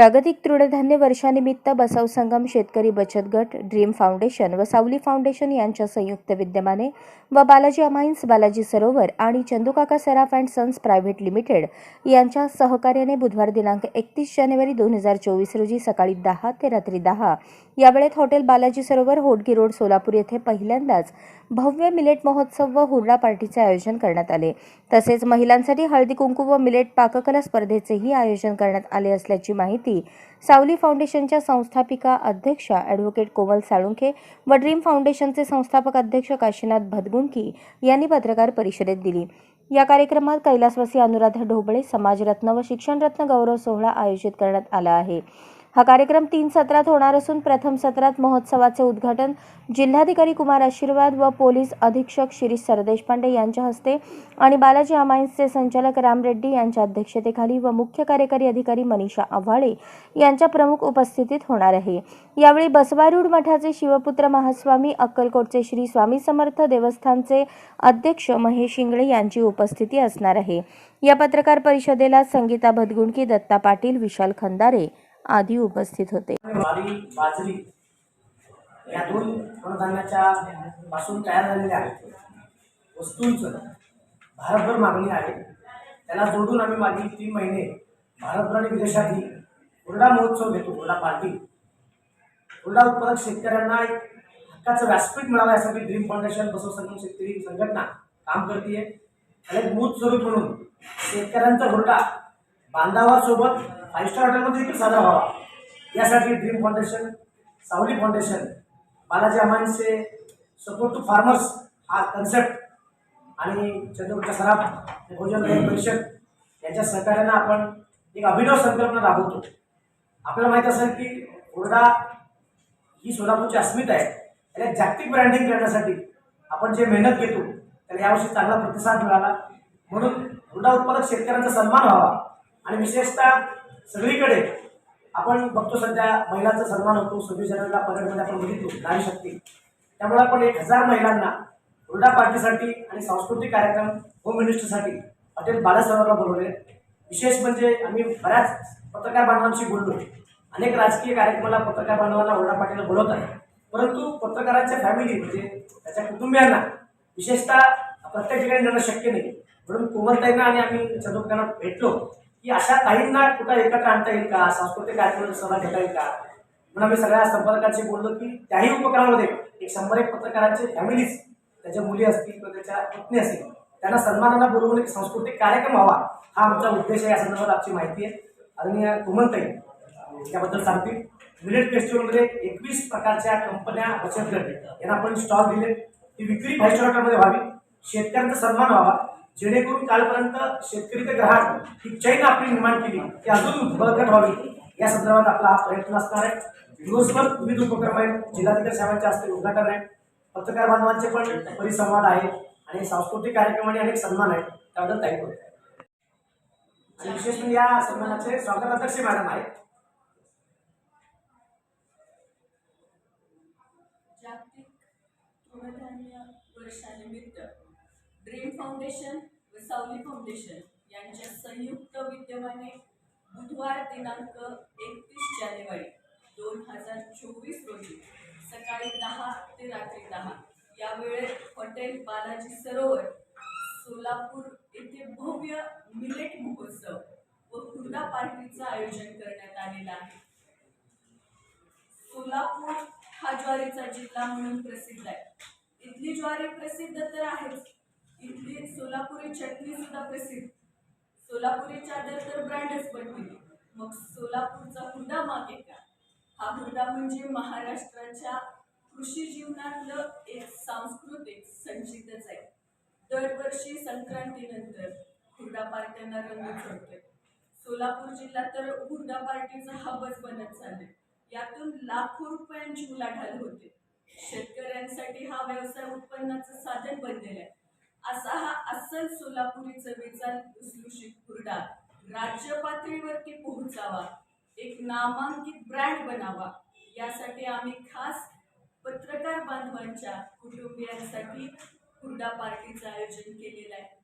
जागतिक तृणधान्य वर्षानिमित्त बसव संगम शेतकरी बचत गट ड्रीम फाउंडेशन व सावली फाउंडेशन यांच्या संयुक्त विद्यमाने व बालाजी अमाइन्स बालाजी सरोवर आणि Chandukaka Saraf and sons private limited यांच्या सहकार्याने बुधवार दिनांक एकतीस जानेवारी दोन हजार चोवीस रोजी सकाळी दहा ते रात्री दहा यावेळेत हॉटेल बालाजी सरोवर होडगी रोड सोलापूर येथे पहिल्यांदाच भव्य मिलेट महोत्सव व हुरडा पार्टीचे आयोजन करण्यात आले. तसेच महिलांसाठी हळदी कुंकू व मिलेट पाककला स्पर्धेचेही आयोजन करण्यात आले असल्याची माहिती सावली फाउंडेशनच्या संस्थापिका अध्यक्षा ॲडव्होकेट कोमल साळुंखे व ड्रीम फाउंडेशनचे संस्थापक अध्यक्ष काशीनाथ भदगुंकी यांनी पत्रकार परिषदेत दिली. या कार्यक्रमात कैलासवासी अनुराधा ढोबळे समाजरत्न व शिक्षणरत्न गौरव सोहळा आयोजित करण्यात आला आहे. हा कार्यक्रम तीन सत्रात होणार असून प्रथम सत्रात महोत्सवाचे उद्घाटन जिल्हाधिकारी कुमार आशीर्वाद व पोलीस अधीक्षक शिरीष सरदेशपांडे यांच्या हस्ते आणि बालाजी अमाइन्सचे संचालक राम रेड्डी यांच्या अध्यक्षतेखाली व मुख्य कार्यकारी अधिकारी मनीषा आव्हाळे यांच्या प्रमुख उपस्थितीत होणार आहे. यावेळी बसवारूढ मठाचे शिवपुत्र महास्वामी अक्कलकोटचे श्री स्वामी समर्थ देवस्थानचे अध्यक्ष महेश इंगळे यांची उपस्थिती असणार आहे. या पत्रकार परिषदेला संगीता भदगुंडकी दत्ता पाटील विशाल खंदारे आदी उपस्थित होते. बाजरी या दोन कडधान्याच्या पासून तयार झालेल्या वस्तूंचं भारतभर मागणी आहे. त्याला जोडून आम्ही मागील तीन महिने भारतभर आणि विदेशातही हुरडा महोत्सव घेतो हुरडा पार्टी. हुरडा उत्पादक शेतकऱ्यांना एक हक्काचं व्यासपीठ मिळावं यासाठी ड्रीम फाउंडेशन बसव संगम शेतकरी संघटना काम करते त्याला एक मूळ स्वरूप म्हणून शेतकऱ्यांचा हुरडा बांधावासोबत फाईव्ह स्टार हॉटेलमध्ये देखील साजरा व्हावा. यासाठी dream foundation Savali foundation Balaji अमानचे support to farmers हा कन्सेप्ट आणि चंद्रपूरच्या सराफ भोजन परिषद यांच्या सहकार्यानं आपण एक अभिनव संकल्पना राबवतो. आपल्याला माहीत असेल की ओरडा ही सोलापूरची अस्मिता आहे. त्याला जागतिक ब्रँडिंग करण्यासाठी आपण जे मेहनत घेतो त्याला यावर्षी चांगला प्रतिसाद मिळाला. म्हणून हुरडा उत्पादक शेतकऱ्यांचा सन्मान व्हावा. आणि विशेषतः सगळीकडे. आपण बघतो सध्या महिलांचा सन्मान होतो सव्वीस जानेवारीला परेडमध्ये आपण बघितलो नारी शक्ती. त्यामुळे आपण एक हजार महिलांना हुरडा पार्टीसाठी आणि सांस्कृतिक कार्यक्रम होम मिनिस्टरसाठी हॉटेल बालासाहेबांना बोलवले. विशेष म्हणजे आम्ही बऱ्याच पत्रकार बांधवांशी बोललो. अनेक राजकीय कार्यक्रमाला पत्रकार बांधवांना हुरडा पाटील बोलवत आहे परंतु पत्रकारांच्या फॅमिली म्हणजे त्याच्या कुटुंबियांना विशेषतः प्रत्येक ठिकाणी जाणं शक्य नाही. म्हणून कोमलताईंना आणि आम्ही चंद्रकांना भेटलो. की अशा काहींना कुठं एकत्र आणता येईल का? सांस्कृतिक कार्यक्रमात सहभाग घेता येईल का? म्हणून आम्ही सगळ्या संपर्कांशी बोललो की त्याही उपक्रमामध्ये एक शंभर एक पत्रकारांचे फॅमिलीज त्याच्या मुली असतील किंवा त्याच्या पत्नी असतील त्यांना सन्मानाला बोलवून एक सांस्कृतिक कार्यक्रम व्हावा हा आमचा उद्देश आहे. या संदर्भात आमची माहिती आहे. आदरणीय कोमलताई त्याबद्दल सांगतील मिलेट फेस्टिवलमध्ये एकवीस प्रकारच्या कंपन्या बचत गट यांना आपण स्टॉल दिले ती विक्री भाईचारामध्ये व्हावी. शेतकऱ्यांचा सन्मान व्हावा. जेणेकरून कालपर्यंत शेतकरी ते ग्राहक ही चैन आपली निर्माण केली. ती अजून बळकट व्हावी. या संदर्भात आपला हा प्रयत्न असणार आहे. दिवसभर विविध उपक्रम आहेत. जिल्हाधिकारी साहेबांच्या हस्ते उद्घाटन आहे. पत्रकार बांधवांचे पण परिसंवाद आहे आणि सांस्कृतिक कार्यक्रम आणि अनेक सन्मान आहेत. त्याबद्दल ताई बोलते आणि विशेष म्हणजे या सन्मानाचे स्वागताध्यक्ष मॅडम आहेत. जागतिक तृणधान्य वर्षानिमित्त ड्रीम फाउंडेशन सावली फाउंडेशन यांच्या संयुक्त विद्यमाने बुधवार दिनांक एकतीस जानेवारी दोन हजार चोवीस रोजी सकाळी दहा ते रात्री दहा या वेळेत हॉटेल बालाजी सरोवर सोलापूर येथे भव्य मिलेट महोत्सव व हुरडा पार्टीचं आयोजन करण्यात आलेलं आहे. सोलापूर हा ज्वारीचा जिल्हा म्हणून प्रसिद्ध आहे. इथली ज्वारी प्रसिद्ध तर आहेच इथली सोलापुरी चटणी सुद्धा प्रसिद्ध. सोलापुरी चादर तर ब्रँडच बनवली मग सोलापूरचा हुंडा मागे का? हा हुंडा म्हणजे महाराष्ट्राच्या कृषी जीवनातलं एक सांस्कृतिक संचितच आहे. दरवर्षी संक्रांतीनंतर हुंडा पार्ट्यांना रंग चढतोय. सोलापूर जिल्हा तर हुंडा पार्टीचा हबच बनत चालले यातून लाखो रुपयांची उलाढाल होते. शेतकऱ्यांसाठी हा व्यवसाय उत्पन्नाचं साधन बनलेला आहे. असा हा अस्सल सोलापुरी चवीचा लुसलुशीत कुरडा. राज्य पातळीवरती पोहोचावा. एक नामांकित ब्रँड बनावा. यासाठी आम्ही खास पत्रकार बांधवांच्या कुटुंबियांसाठी कुरडा पार्टीचं आयोजन केलेलं आहे.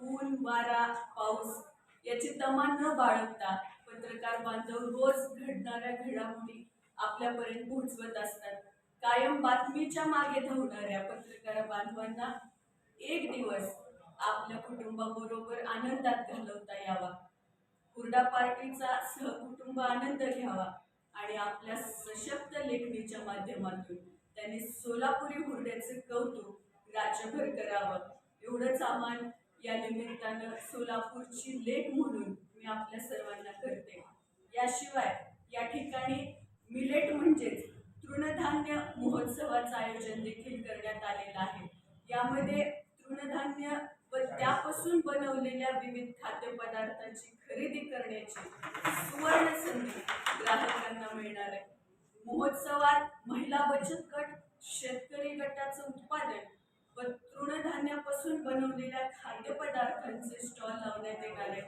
ऊन वारा पाऊस याची तमा न बाळगता पत्रकार बांधव रोज घडणाऱ्या घडामोडी आपल्यापर्यंत पोहोचवत असतात. कायम बातमीच्या मागे धावणाऱ्या पत्रकार बांधवांना कुटुंबाबरोबर आनंदात घालवता यावा. हुरडा पार्टीचा सहकुटुंब आनंद घ्यावा आणि आपल्या सशक्त लेखणीच्या माध्यमातून त्यांनी सोलापुरी हुरड्याचे कौतुक राज्यभर करावं. एवढंच आव्हान या निमित्तानं सोलापूरची लेख म्हणून मी आपल्या सर्वांना करते. याशिवाय या ठिकाणी मिलेट म्हणजेच तृणधान्य महोत्सवाचं आयोजन देखील करण्यात आलेलं आहे. यामध्ये तृणधान्य व त्यापासून बनवलेल्या विविध खाद्यपदार्थांची खरेदी करण्याची सुवर्ण संधी ग्राहकांना मिळणार आहे. महोत्सवात महिला बचत गट शेतकरी गटाचं उत्पादन व तृणधान्यापासून बनवलेल्या खाद्यपदार्थांचे स्टॉल लावण्यात येणार आहे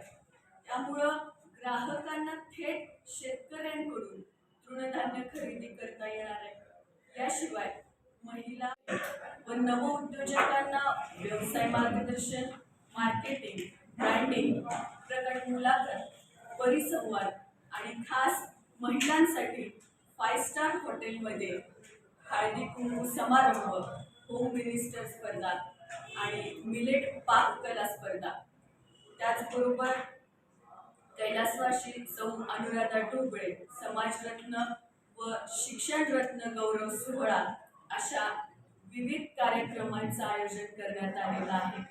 त्यामुळं ग्राहकांना थेट शेतकऱ्यांकडून तृणधान्य खरेदी करता येणार आहे. याशिवाय नवउद्योजकांना व्यवसाय मार्गदर्शन मार्केटिंग ब्रँडिंग प्रकट मुलाखत परिसंवाद आणि खास महिलांसाठी फाय स्टार हॉटेलमध्ये हळदी कुंकू समारंभ होम मिनिस्टर स्पर्धा आणि मिलेट पाककला स्पर्धा. त्याचबरोबर कैलासवाशी सौ अनुराधा ढोबळे समाजरत्न व शिक्षणरत्न गौरव सोहळा अशा विविध कार्यक्रमांचं आयोजन करण्यात आलेलं आहे.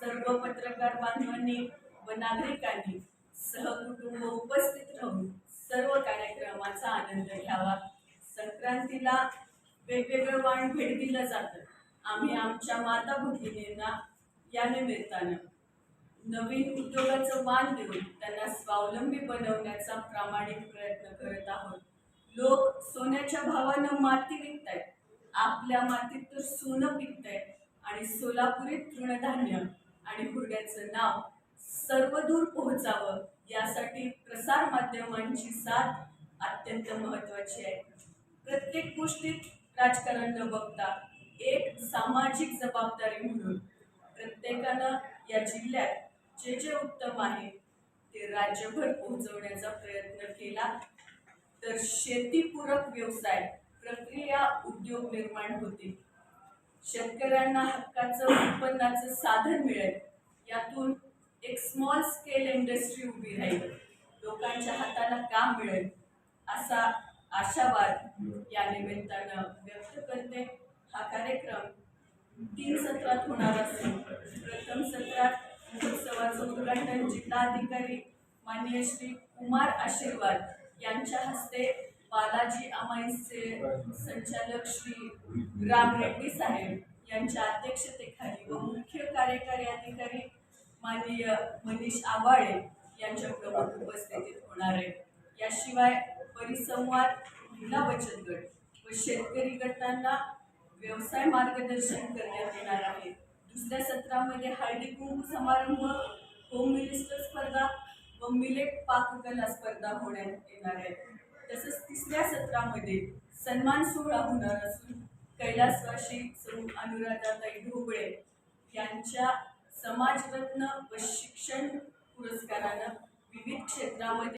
सर्व पत्रकार बांधवांनी व नागरिकांनी सहकुटुंब उपस्थित राहून सर्व कार्यक्रमाचा आनंद घ्यावा. संक्रांतीला वेगवेगळं वाण भेट दिलं जातं. आम्ही आमच्या माता भगिनींना या निमित्तानं नवीन उद्योगाचं मान देऊन त्यांना स्वावलंबी बनवण्याचा प्रामाणिक प्रयत्न करत आहोत. लोक सोन्याच्या भावानं माती विकतायत. आपल्या मातीत तर सोनं पिकतंय आणि सोलापुरी तृणधान्य आणि हुरड्याचं नाव सर्वदूर पोहोचावं यासाठी प्रसार माध्यमांची साथ अत्यंत महत्वाची आहे. प्रत्येक गोष्टीत राजकारण न बघता एक सामाजिक जबाबदारी म्हणून प्रत्येकानं या जिल्ह्यात जे जे उत्तम आहे ते राज्यभर पोहोचवण्याचा प्रयत्न केला. तर शेतीपूरक व्यवसाय प्रक्रिया उद्योग निर्माण होतील शेतकऱ्यांना हक्काचं उत्पन्नाचं साधन मिळेल. यातून एक स्मॉल स्केल इंडस्ट्री उभी राहील. लोकांच्या हाताला काम मिळेल. असा आशावाद या निमित्तानं व्यक्त करते हा कार्यक्रम. तीन सत्रात होणार असून प्रथम सत्रात महोत्सवाचं उद्घाटन जिल्हाधिकारी माननीय श्री कुमार आशीर्वाद यांच्या हस्ते बालाजी अमाईसचे संचालक श्री राम रेड्डी साहेब यांच्या अध्यक्षतेखाली व मुख्य कार्यकारी अधिकारी माननीय मनीष आवाळे यांच्या प्रमुख उपस्थितीत होणार आहे. याशिवाय परिसंवाद महिला बचत गट व शेतकरी गटांना व्यवसाय मार्गदर्शन करण्यात येणार आहे. दुसऱ्या सत्रामध्ये हळदी कुंकू समारंभ होम मिनिस्टर स्पर्धा व मिलेट पाककला स्पर्धा होण्यात येणार आहे. तसंच तिसऱ्या सत्रामध्ये सन्मान सोहळा होणार असून कैलासवासी सौ अनुराधाताई ढोबळे यांच्या समाजरत्न व शिक्षण पुरस्कारानं विविध क्षेत्रामध्ये